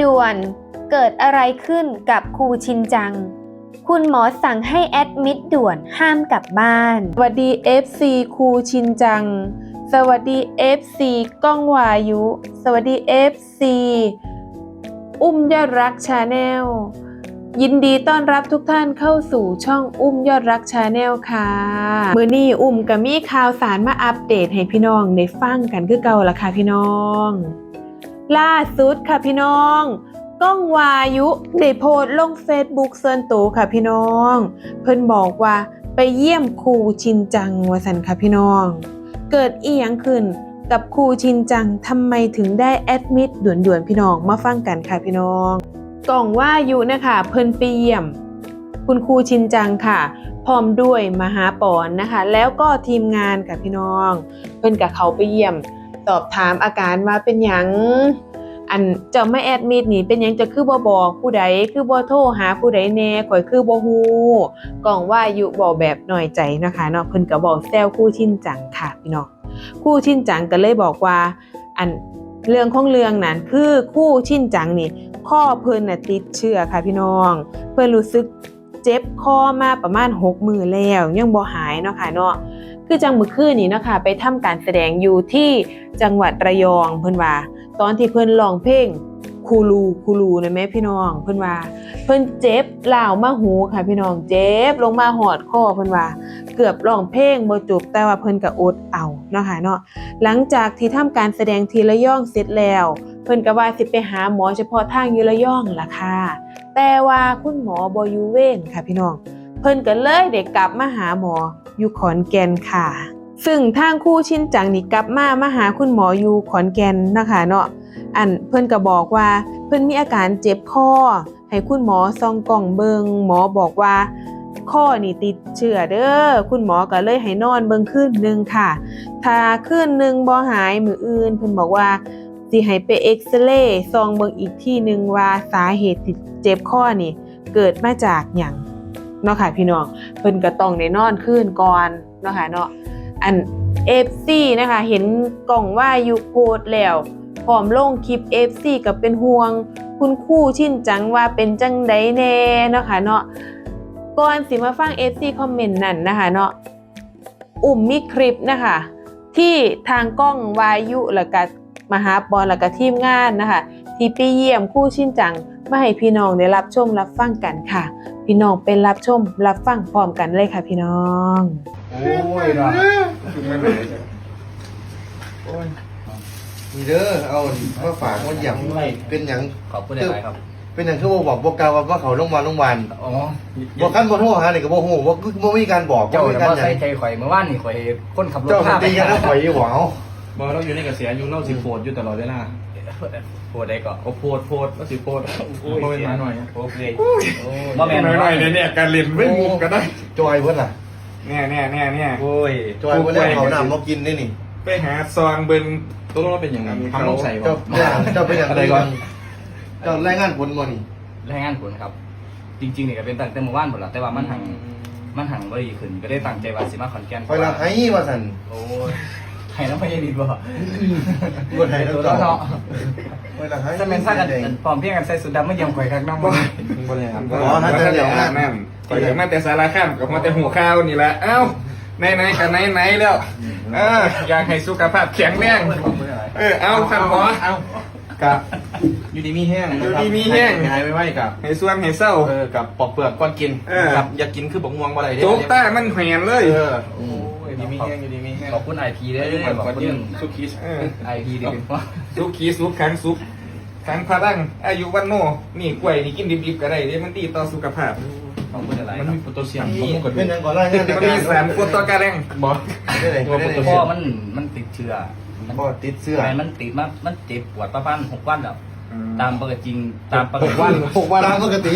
ด่วน เกิดอะไรขึ้นกับครูชินจัง คุณหมอสั่งให้แอดมิดด่วนห้ามกลับบ้าน สวัสดี FC ครูชินจัง สวัสดี FC ก้องวายุ สวัสดี FC อุ้มยอดรักชาแนลยินดีต้อนรับทุกท่านเข้าสู่ช่องอุ้มยอดรักชาแนลค่ะ มือนี้อุ้มกับมีข่าวสารมาอัปเดตให้พี่น้องได้ฟังกันคือเก่าละค่ะพี่น้อง ล่าสุดค่ะพี่น้องก้องวายุได้โพสต์ลงเฟซบุ๊กส่วนตัวค่ะพี่น้อง เพิ่นบอกว่าไปเยี่ยมครูชินจังวสันค่ะพี่น้อง เกิดอีหยังขึ้นกับครูชินจังทำไมถึงได้แอดมิดด่วนๆพี่น้องมาฟังกันค่ะพี่น้องกล่องวายู่นะคะเพิ่นไปเยี่ยม คุณครูชินจังค่ะ พร้อมด้วยมหาปอนนะคะ แล้วก็ทีมงานค่ะพี่น้อง เพิ่นกับเขาไปเยี่ยม สอบถามอาการว่าเป็นหยัง อันเจ้าไม่แอดมิดนี่เป็นยังจะคือบ่บอกผู้ใดคือบ่โทรหาผู้ใดแน่ข่อยคือบ่ฮู้กล่องว่าอยู่บ่แบบหน้อยใจนะคะเนาะเพิ่นก็บอกแซวคู่ชินจังค่ะพี่น้องคู่ชินจังก็เลยบอกว่า อันเรื่องของเรื่องนั้นคือคู่ชินจังนี่ข้อเพิ่นน่ะติดเชื้อค่ะพี่น้อง เพิ่นรู้สึกเจ็บคอมาประมาณ6มือแล้ว ยังบ่หายเนาะค่ะเนาะคือจังมื้อคืนนี้เนาะค่ะไปทำการแสดงอยู่ที่จังหวัดระยองเพิ่นว่า ตอนที่เพิ่นร้องเพลงคูลูคูลูนะแม่พี่น้อง เพิ่นว่า เพิ่นเจ็บล่าวมาหูค่ะพี่น้องเจ็บลงมาหอดคอเพิ่นว่า เกือบร้องเพลงบ่จบแต่ว่าเพิ่นก็อดเอาเนาะค่ะเนาะหลังจากที่ทำการแสดงทีละย่องเสร็จแล้ว เพิ่นก็ว่าสิไปหาหมอเฉพาะทางอยู่ละย่องล่ะค่ะแต่ว่าคุณหมอบ่อยู่เว้นค่ะพี่น้อง เพิ่นก็เลยได้กลับมาหาหมออยู่ขอนแก่นค่ะ ซึ่งทางคู่ชินจังนี่กลับมามาหาคุณหมออยู่ขอนแก่นนะคะเนาะอันเพิ่นก็บอกว่าเพิ่นมีอาการเจ็บคอให้คุณหมอซองกล่องเบิงหมอบอกว่าข้อนี่ติดเชื้อเด้อคุณหมอก็เลยให้นอนเบิงคืนหนึงค่ะ ถ้าคืนหนึงบ่หายมืออื่น เพิ่นบอกว่าสิให้ไปเอ็กซเรย์ซองเบิงอีกที่หนึงว่าสาเหตุที่เจ็บข้อนี่เกิดมาจากหยังเนาะค่ะพี่น้องเพิ่นก็ต้องได้นอนคืนก่อนเนาะค่ะเนาะ อัน FC นะคะ เห็นกล่องว่าอยู่โพสต์แล้วพร้อมลงคลิป FC กับเป็นห่วง คุณคู่ชินจังว่าเป็นจังไดแน่เนาะค่ะเนาะก่อนสิมาฟัง FC คอมเมนต์นั่นนะคะเนาะอุ่มมีคลิปนะคะ ที่ทางกล้องวายุแล้วก็มหาปอนแล้วก็ทีมงานนะคะที่ไปเยี่ยมคู่ชินจังมาให้พี่น้องได้รับชมรับฟังกันค่ะ พี่น้องเป็นรับชมรับฟังพร้อมกันเลยค่ะพี่น้อง โอ้ยเนาะถึงไม่เลยโอ้ยนี่เด้อเอามาฝากมันหยังเป็นหยังขอบคุณหลายๆครับ เป็นหยังคือบ่บอกบ่กล่าวว่าว่าเขาโรงพยาบาลโรงพยาบาลอ๋อบ่คันบ่โทรหานี่ก็บ่ฮู้บ่บ่มีการบอกเจ้าบ่มีแต่การว่าหยัใส่งใจข่อยเมื่อวานนี่ข่อยคนขับรถเจ้าพาตีกันแล้วข่อยอยู่หวเอาบอเราอยู่ในกระแสอยู่เล่าสิโพดอยู่ตลอดเวลาโหดได้ก่อนโอ้โพดโพดก็สิโพดโอ้ยมาหน่อยโอเคบ่แม่นหน่อยเนี่ยเนี่ยการเล่นไม่มุกก็ได้จอยเพิ่นน่ะ แน่แน่แน่เนี่ยโอ้ยจอยเพิ่นแล้วเขาน้ำมากินได้นี่ไปหาซองเบิ้งตัวเราเป็นอย่างนั้นทำต้องใส่ก่เจ้าอนเจ้าเป็นหยังอะไรก่อนเจ้ารายงานผลบ่นี่รายงานผลครับ จริงๆนี่ก็เป็นตั้งแต่เมื่อวานหมดแล้วแต่ว่ามันหังมันหังบ่ดีขึ้นก็ได้ตั้งใจว่าสิมาขอนแก่นข่อยละให้ว่าซั่นโอ้ยให้น้ำพยานิดบ่บ่ให้แล้วตัวเจ้าเนาะข่อยละให้ถ้าแม่นซ่ากันปลอมเพียงกันใส่สุดดำไม่ยอมข่อยคักน้องบ่บริหารนั่น คอยถึงมาแต่สาราข้ามกับมาแต่หัวข้าวนี่แหละเอ้าไหนไหนกันไหนไหนแล้วเอออยากให้สุขภาพแข็งแรงเออเอาท่านหมอ เอากับอยู่ดีมีแห้งนะครับอยู่ดีมีแห้ง หายไปไว้กับให้ส่วนให้เศร้า เออกับปอกเปลือกก้อนกินเออ นะครับอย่ากินคือบกม่วงบ่อะไรเด้โจ๊กต้ามันแหวนเลย เออโอ้ยอยู่ดีมีแห้งอยู่ดีมีแห้งขอบคุณ IP เด้อเหมือนขอบก้อนคุยืณนสุคิสเออ IP ดีเป็นว่าซุกขีซุกขังซุกขังพลังอายุวันโนนี่กล้วยนี่กินดิบๆก็ได้เด้มันดีต่อสุขภาพ ขอบคุณหลายๆมันครับมีโพแทสเซียมมะม่วงกับเป็นหยังก่อนรายงานมันมีสารโฟโตการแรงบอได้เลยได้เลยพ่อมันมันติดเชื้อมันบ่ติดเสื้อทำไมมันติดมามันเจ็บปวดประมาณหกวันแล้วตามปกติจริงตามปกหติกวันหกวันตามปกติ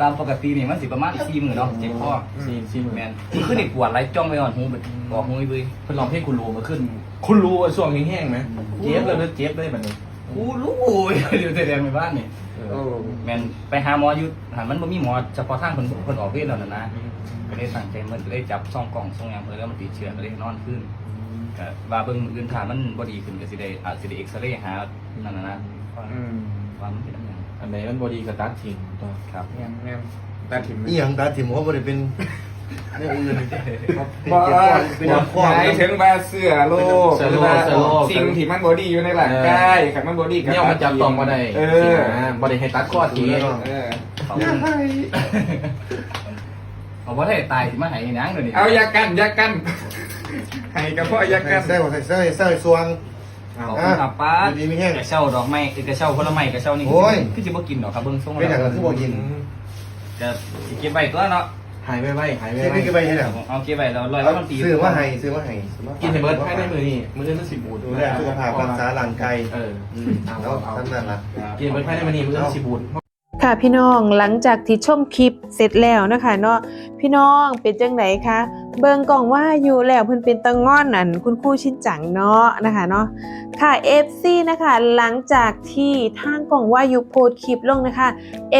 ตามปกตินี่มันสิประมาณสี่หมื่นเนาะเจ็บคอซีซีเหมือนแมนมันขึ้นอีกปวดไหลจ้องไปก่อนหูไปบอกหูไปเว้ยเพิ่นลองเพลงคุณรู้มาขึ้น คุณรู้ว่าช่วงนี้แห้งไหมเจ็บเลยเจ็บเลยแบบนี้ กูรู้เดี๋ยวจะเรียนไปบ้านนี่โอ้แมนไปหาหมออยู่หันมันบ่มีหมอเฉพาะทางคนคนออกเวรแล้วนะนะก็เลยสั่งใจมันก็เลยจับซ่องกล่องซ่องยางเพื่อแล้วมันติดเชื้อก็เลยนอนขึ้นก็ว่าเบิ่งอื่นฐานมันบ่ดีขึ้นก็สิได้อาจสิได้เอ็กซเรย์หานั่นน่ะนะอืมว่ามันเป็นอะไรอันไหนมันบอดีกับตัดทิ้งตัวครับ แม่นแม่นตัดถิ่มอีหยังตาถิ่มเขาบ่ได้เป็น เนี่ยอื่นบ่เป็นน้ำข้อหมายถึงว่าเสื้อโลกเสื้อหรืโลอกว่าเสื้อโลกสิ่งที่มันบอดี้อยู่ในร่างกายขันมันบอดี้เนี่ยมันจับต้องมาได้เอสิอนะบอดีให้ตัดข้อทิ้งเออเขาเอาบ่ได้ตายสิมาให้หยังเดี๋ยวนี้เอายากันยากันให้กับพ่อยากันใส่หัวใส่ใส่ใส่สวงขอบคุณครับป้าดีไม่แห้งกระเช้าดอกไม้เอ้ยกระเช้าผลไม้กระเช้านี่โอ้ยคือสิบ่กินดอกครับเบิ่งทรงเป็นอย่างแล้นั้วนคือบอกยินจะสิเก็บไว้ตัวเนาะ หายไปไปหายไปเช็ดไปนี่ก็ไปให้แล้วเอาเก็บไว้แล้วร้อยแล้วมันปีซื้อมาให้ซื้อมาให้กินให้เบิร์ดให้ได้มือนี่มือนี่มันสิบูดดูแลสุขภาพรักษาร่างกายเอออืมแล้วท่านนั่นล่ะ กินเบิร์ดให้ได้มือนี่มือนี่สิบูดค่ะพี่น้องหลังจากที่ชมคลิปเสร็จแล้วนะคะเนาะพี่น้องเป็นจังไหนคะเบิงกล่องว่าอยู่แล้วเพิ่นเป็นตะง่อนอันคุณครูชินจังเนาะนะคะเนาะค่ะ FC นะคะหลังจากที่ทางกล่องว่าอยู่โพสคลิปลงนะคะ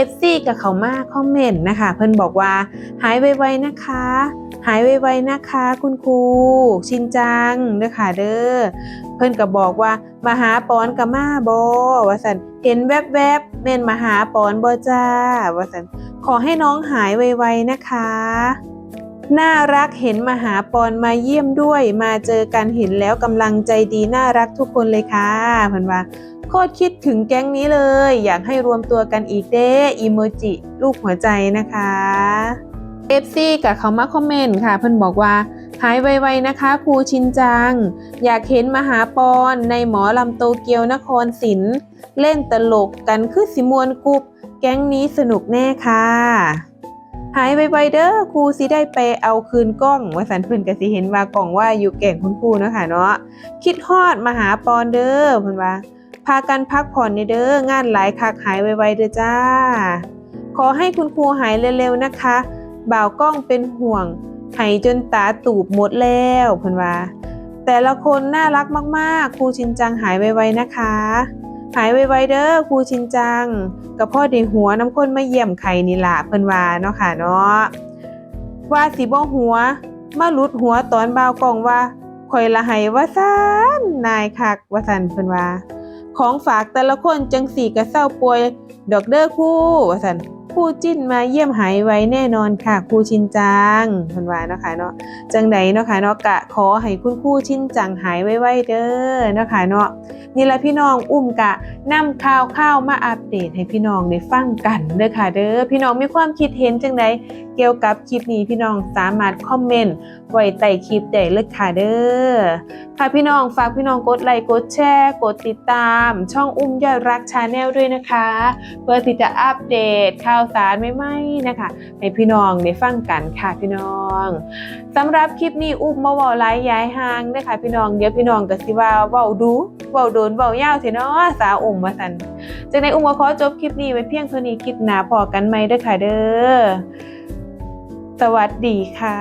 FC กับเขามาคอมเมนต์นะคะ เพิ่นบอกว่าหายไวๆนะคะ หายไวๆนะคะ คุณครูชินจังเด้อค่ะเด้อเพิ่นก็บอกว่ามาหาปอนกับมาบอว่าสันเห็นแวบๆแม่นมาหาปอนบอจ้าว่าสันขอให้น้องหายไวๆนะคะ น่ารักเห็นมหาปอนมาเยี่ยมด้วย มาเจอกันเห็นแล้วกำลังใจดีน่ารักทุกคนเลยค่ะเพิ่นว่าโคตรคิดถึงแก๊งนี้เลย อยากให้รวมตัวกันอีกเด้อีโมจิรูปหัวใจนะคะ FC กับเขามาคอมเมนต์ค่ะ เพิ่อนบอกว่าหายไวๆนะคะครูชินจัง อยากเห็นมหาปอนในหมอลำโตเกียวนครศิลป์เล่นตลกกันคือสิมวนกรุบ แก๊งนี้สนุกแน่ค่ะ หายไวๆเด้อครูสิได้ไปเอาคืนกล้องว่าสันเพิ่นก็สิเห็นว่ากล่องว่าอยู่แก่งคุณครูเนาะค่ะเนาะคิดฮอดมาหาปอนเด้อเพิ่นว่า พากันพักผ่อนเด้องานหลายคักหายไวๆเด้อจ้า ขอให้คุณครูหายเร็วๆนะคะ บ่าวกล้องเป็นห่วงหายจนตาตูบหมดแล้วเพิ่นว่า แต่ละคนน่ารักมากๆครูชินจังหายไวๆนะคะ ขายไวๆเด้อครูชินจังกับพ่อเด็หัวน้ำข้นมาเยี่ยมไข่นี่ล่ะเพิ่นว่าเนาะค่ะเนาะว่าสิบ่หัว มาหลุดหัวตอนบ่าวกองว่าข่อยละให้ว่าซ่นนายคักว่าซั่นเพิ่นว่า ของฝากแต่ละคนจังสี่กระเศร้าป่วย ดอกเด้อครูว่าซั่น ครู่จิ้นมาเยี่ยมหายไว้แน่นอนค่ะครูชินจังเพิ่นว่าเนาะค่ะเนาะจังไดเนาะค่ะเนาะกะขอให้คุณครูชินจังหายไวๆเด้อเนาะค่ะเนาะนี่ละพี่น้องอุ้มกะนำข่าวข้าวมาอัปเดตให้พี่น้องได้ฟังกันเด้อค่ะเด้อพี่น้องมีความคิดเห็นจังได กี่ยวกับคลิปนี้พี่น้องสามารถคอมเมนต์ไว้ใต้คลิปได้เลยค่ะเด้อค่ะพี่น้องฝากพี่น้องกดไลค์กดแชร์กดติดตาม ช่องอุ้มยอดรักชาแนลด้วยนะคะ เพื่อที่จะอัปเดตข่าวสารใหม่ๆนะคะให้พี่น้องได้ฟังกันค่ะพี่น้องสำหรับคลิปนี้อุ้มมาว้าไลฟ์ย้ายหางนะคะพี่น้องเดี๋ยวพี่น้องก็สิว่าเว้าดูเว้าโดนเว้ายาวเถอะเนาะสาวอุ้มว่าซั่นจากนั้นอุ้มก็ขอจบคลิปนี้ไว้เพียงเท่านี้คลิปหน้าพอกันใหมเด้อค่ะเด้อ สวัสดีค่ะ